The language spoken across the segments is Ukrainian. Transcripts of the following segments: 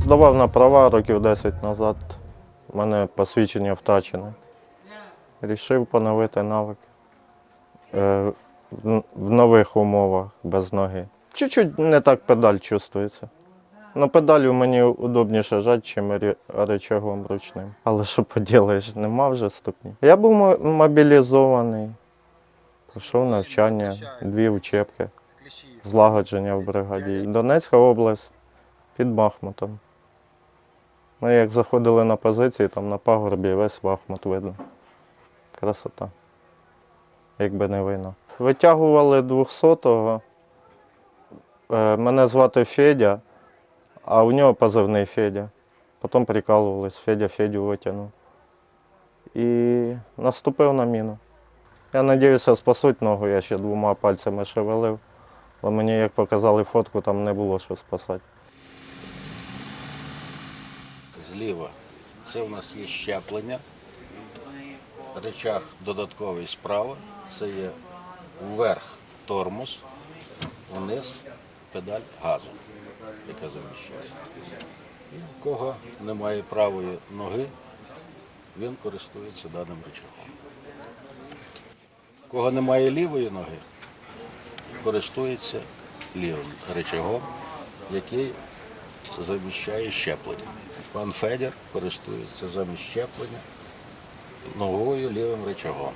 Здавав на права років 10 назад. У мене посвідчення втрачене. Рішив поновити навик. Е, в- нових умовах без ноги. Чуть-чуть не так педаль чувствується. На педалю мені удобніше жати, рі- речагом ручним. Але що поділаєш, нема вже ступні. Я був мобілізований, пройшов навчання, дві учебки, злагодження в бригаді. Донецька область під Бахмутом. Ми як заходили на позиції, там на пагорбі весь Бахмут видно. Красота. Якби не війна. Витягували 200-го. Е, Мене звати Федя, а у нього позивний Федя. Потім прикалувались, Федя Федю витягнув. І наступив на міну. Я сподівався спасуть ногу, я ще двома пальцями шевелив. Але мені, як показали фотку, там не було що спасати. Зліва це у нас є щеплення, речах додатковий справа, це є вверх тормоз, вниз педаль газу, яка заміщає. І у кого немає правої ноги, він користується даним речагом. У кого немає лівої ноги, користується лівим речагом, який заміщає щеплення. Пан Федір користується замість щеплення ногою лівим речагом.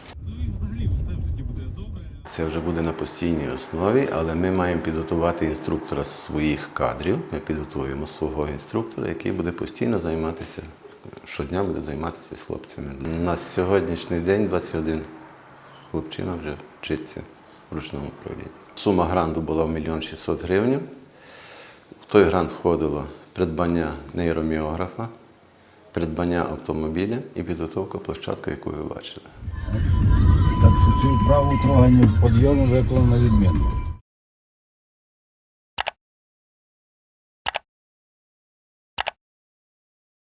Це вже буде на постійній основі, але ми маємо підготувати інструктора з своїх кадрів. Ми підготуємо свого інструктора, який буде постійно займатися, щодня буде займатися з хлопцями. У нас сьогоднішній день 21 хлопчина вже вчиться в ручному управлінні. Сума гранту була в мільйон 600 гривень. Той грант входило придбання нейроміографа, придбання автомобіля і підготовка площадки, яку ви бачили. Так що цю вправу трогання підйому виконано відмінно.